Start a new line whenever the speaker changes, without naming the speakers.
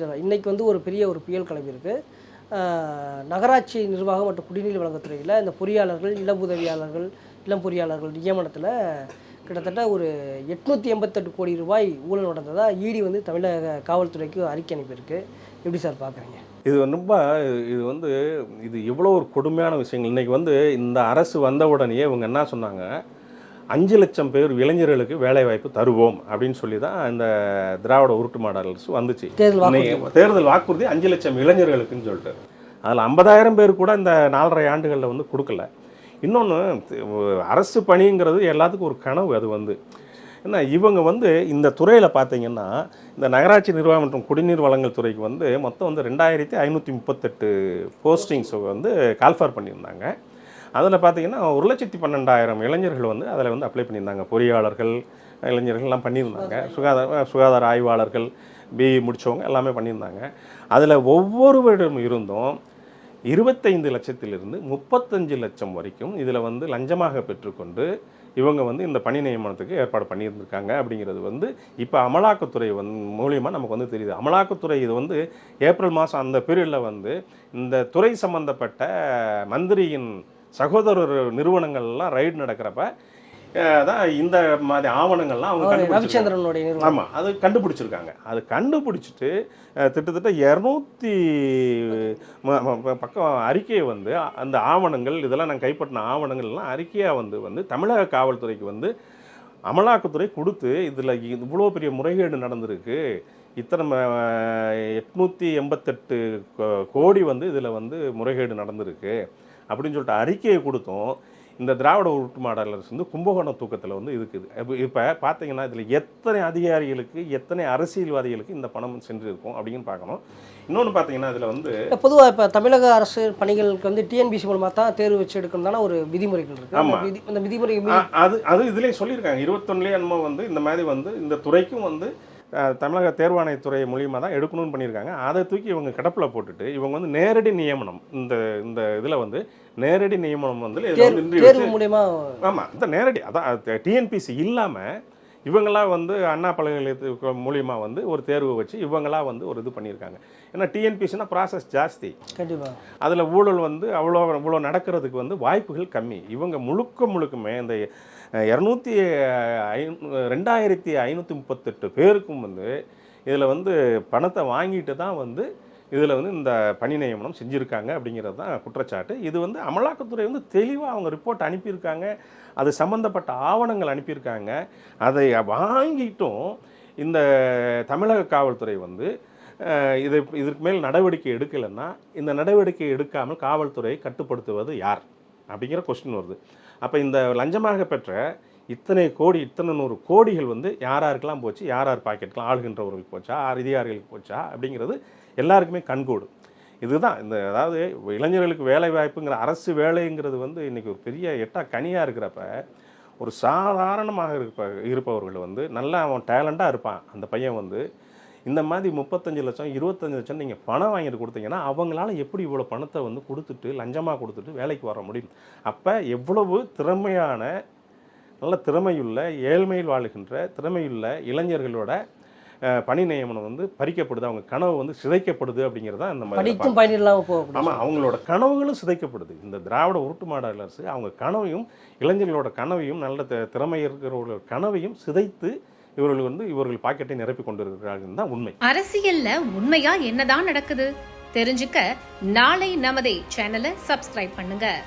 இன்னைக்கு வந்து ஒரு பெரிய ஒரு புயல் கிளம்பி இருக்கு. நகராட்சி நிர்வாகம் மற்றும் குடிநீர் வழங்கத்துறையில் இந்த பொறியாளர்கள் இளம் உதவியாளர்கள் இளம் பொறியாளர்கள் நியமனத்தில் கிட்டத்தட்ட ஒரு எட்நூற்றி எண்பத்தெட்டு கோடி ரூபாய் ஊழல் நடந்ததாக இடி வந்து தமிழக காவல்துறைக்கு அறிக்கை அனுப்பியிருக்கு. எப்படி சார் பார்க்குறீங்க
இது ரொம்ப இது வந்து இது இவ்வளோ ஒரு கொடுமையான விஷயங்கள். இன்றைக்கி வந்து இந்த அரசு வந்த உடனே இவங்க என்ன சொன்னாங்க? அஞ்சு லட்சம் பேர் இளைஞர்களுக்கு வேலைவாய்ப்பு தருவோம் அப்படின்னு சொல்லி தான் இந்த திராவிட உருட்டு மாடல் அரசு வந்துச்சு.
தேர்தல் வாக்குறுதி.
அஞ்சு லட்சம் இளைஞர்களுக்குன்னு சொல்லிட்டு. அதில் ஐம்பதாயிரம் பேர் கூட இந்த நாலரை ஆண்டுகளில் வந்து கொடுக்கல. இன்னொன்று அரசு பணிங்கிறது எல்லாத்துக்கும் ஒரு கனவு அது வந்து. ஏன்னா இவங்க வந்து இந்த துறையில் பார்த்தீங்கன்னா இந்த நகராட்சி நிர்வாகம் மற்றும் குடிநீர் வழங்கல் துறைக்கு வந்து மொத்தம் வந்து ரெண்டாயிரத்தி ஐநூற்றி முப்பத்தெட்டு போஸ்டிங்ஸ் வந்து கால்ஃபார் பண்ணியிருந்தாங்க. அதில் பார்த்தீங்கன்னா ஒரு லட்சத்தி பன்னெண்டாயிரம் இளைஞர்கள் வந்து அதில் வந்து அப்ளை பண்ணியிருந்தாங்க. பொறியாளர்கள் இளைஞர்கள்லாம் பண்ணியிருந்தாங்க. சுகாதார சுகாதார ஆய்வாளர்கள் பிஇ முடித்தவங்க எல்லாமே பண்ணியிருந்தாங்க. அதில் ஒவ்வொருவரிடம் இருந்தும் இருபத்தைந்து லட்சத்திலிருந்து முப்பத்தஞ்சு லட்சம் வரைக்கும் இதில் வந்து லஞ்சமாக பெற்றுக்கொண்டு இவங்க வந்து இந்த பணி நியமனத்துக்கு ஏற்பாடு பண்ணியிருந்திருக்காங்க அப்படிங்கிறது வந்து இப்போ அமலாக்கத்துறை வந்து மூலியமாக நமக்கு வந்து தெரியுது. அமலாக்கத்துறை இது வந்து ஏப்ரல் மாதம் அந்த பீரியடில் வந்து இந்த துறை சம்பந்தப்பட்ட மந்திரியின் சகோதரர் நிறுவனங்கள்லாம் ரைடு நடக்கிறப்ப தான் இந்த மாதிரி ஆவணங்கள்லாம் அவங்க.
ரவிச்சந்திரனுடைய
ஆமாம் அது கண்டுபிடிச்சிருக்காங்க. அது கண்டுபிடிச்சிட்டு கிட்டத்தட்ட இரநூத்தி பக்கம் அறிக்கையை வந்து அந்த ஆவணங்கள் இதெல்லாம் நான் கைப்பற்றின ஆவணங்கள்லாம் அறிக்கையாக வந்து வந்து தமிழக காவல்துறைக்கு வந்து அமலாக்கத்துறை கொடுத்து இதில் இவ்வளோ பெரிய முறைகேடு நடந்திருக்கு. இத்தனை எட்நூற்றி எண்பத்தெட்டு கோடி வந்து இதில் வந்து முறைகேடு நடந்திருக்கு. அப்படின்னு சொல்லிட்டு அறிக்கையை கொடுத்தோம் இந்த திராவிட உருட்டு மாடல் அரசு வந்து கும்பகோணம் தூக்கத்தில் வந்து இருக்குது. இப்போ பார்த்தீங்கன்னா இதில் எத்தனை அதிகாரிகளுக்கு எத்தனை அரசியல்வாதிகளுக்கு இந்த பணம் சென்று இருக்கும் அப்படின்னு பார்க்கணும். இன்னொன்று பார்த்தீங்கன்னா இதில் வந்து
பொதுவாக இப்போ தமிழக அரசு பணிகளுக்கு வந்து டிஎன்பிசி மூலமாக தான் தேர்வு வச்சு எடுக்கணும் தானே ஒரு விதிமுறைகள் இருக்கு. அந்த
ஆமா.
விதி அந்த விதிமுறை
அது அது இதுலேயே சொல்லியிருக்காங்க. இருபத்தொன்னுலேயே என்னமோ வந்து இந்த மாதிரி வந்து இந்த துறைக்கும் வந்து தமிழக தேர்வாணையத்துறை மூலியமாக தான் எடுக்கணும்னு பண்ணியிருக்காங்க. அதை தூக்கி இவங்க கிடப்பில் போட்டுட்டு இவங்க வந்து நேரடி நியமனம் இந்த இந்த இதில் வந்து நேரடி நியமனம் வந்து ஆமாம் இந்த நேரடி அதான் டிஎன்பிசி இல்லாமல் இவங்களாம் வந்து அண்ணா பல்கலைக்கழகத்துக்கு மூலியமாக வந்து ஒரு தேர்வு வச்சு இவங்களா வந்து ஒரு இது பண்ணியிருக்காங்க. ஏன்னா டிஎன்பிசினா ப்ராசஸ் ஜாஸ்தி.
கண்டிப்பாக
அதில் ஊழல் வந்து அவ்வளோ இவ்வளோ நடக்கிறதுக்கு வந்து வாய்ப்புகள் கம்மி. இவங்க முழுக்க முழுக்குமே இந்த இரநூத்தி ரெண்டாயிரத்தி ஐநூற்றி முப்பத்தெட்டு பேருக்கும் வந்து இதில் வந்து பணத்தை வாங்கிட்டு தான் வந்து இதில் வந்து இந்த பணி நியமனம் செஞ்சுருக்காங்க அப்படிங்கிறது தான் குற்றச்சாட்டு. இது வந்து அமலாக்கத்துறை வந்து தெளிவாக அவங்க ரிப்போர்ட் அனுப்பியிருக்காங்க. அது சம்மந்தப்பட்ட ஆவணங்கள் அனுப்பியிருக்காங்க. அதை வாங்கிட்டும் இந்த தமிழக காவல்துறை வந்து இதை இதற்கு மேல் நடவடிக்கை எடுக்கலைன்னா இந்த நடவடிக்கை எடுக்காமல் காவல்துறையை கட்டுப்படுத்துவது யார்? அப்படிங்கிற கொஸ்டின் வருது. அப்போ இந்த லஞ்சமாக பெற்ற இத்தனை கோடி இத்தனை நூறு கோடிகள் வந்து யார் யாருக்கெல்லாம் போச்சு? யார் யார் பாக்கெட்லாம் ஆளுகின்றவர்களுக்கு போச்சா? அதிகாரிகளுக்கு போச்சா? அப்படிங்கிறது எல்லாருக்குமே கண்கூடு இதுதான் இந்த அதாவது இளைஞர்களுக்கு வேலை வாய்ப்புங்கிற அரசு வேலைங்கிறது வந்து இன்றைக்கி ஒரு பெரிய எட்டா கனியாக இருக்கிறப்ப ஒரு சாதாரணமாக இருப்ப இருப்பவர்கள் வந்து நல்லா அவன் டேலண்ட்டாக இருப்பான். அந்த பையன் வந்து இந்த மாதிரி முப்பத்தஞ்சு லட்சம் இருபத்தஞ்சு லட்சம் நீங்கள் பணம் வாங்கிட்டு கொடுத்தீங்கன்னா அவங்களால எப்படி இவ்வளோ பணத்தை வந்து கொடுத்துட்டு லஞ்சமாக கொடுத்துட்டு வேலைக்கு வர முடியும்? அப்போ எவ்வளவு திறமையான நல்ல திறமையுள்ள ஏழ்மையில் வாழுகின்ற திறமையுள்ள இளைஞர்களோட பணி நியமனம் வந்து பறிக்கப்படுது. அவங்க கனவு வந்து சிதைக்கப்படுது அப்படிங்கிறது தான் இந்த மாதிரி
படித்தும் பயன் இல்லாமல் போகக்கூடிய
ஆமாம் அவங்களோட கனவுகளும் சிதைக்கப்படுது. இந்த திராவிட உருட்டு மாடல் அரசு அவங்க கனவையும் இளைஞர்களோட கனவையும் நல்ல தி- திறமை இருக்கிறவர்களோட கனவையும் சிதைத்து இவர்கள் வந்து இவர்கள் பாக்கெட்டை நிரப்பி கொண்டிருக்கிறார்கள் தான் உண்மை.
அரசியல்ல உண்மையா என்னதான் நடக்குது? தெரிஞ்சுக்க நாளை நமதே சேனலை சப்ஸ்கிரைப் பண்ணுங்க.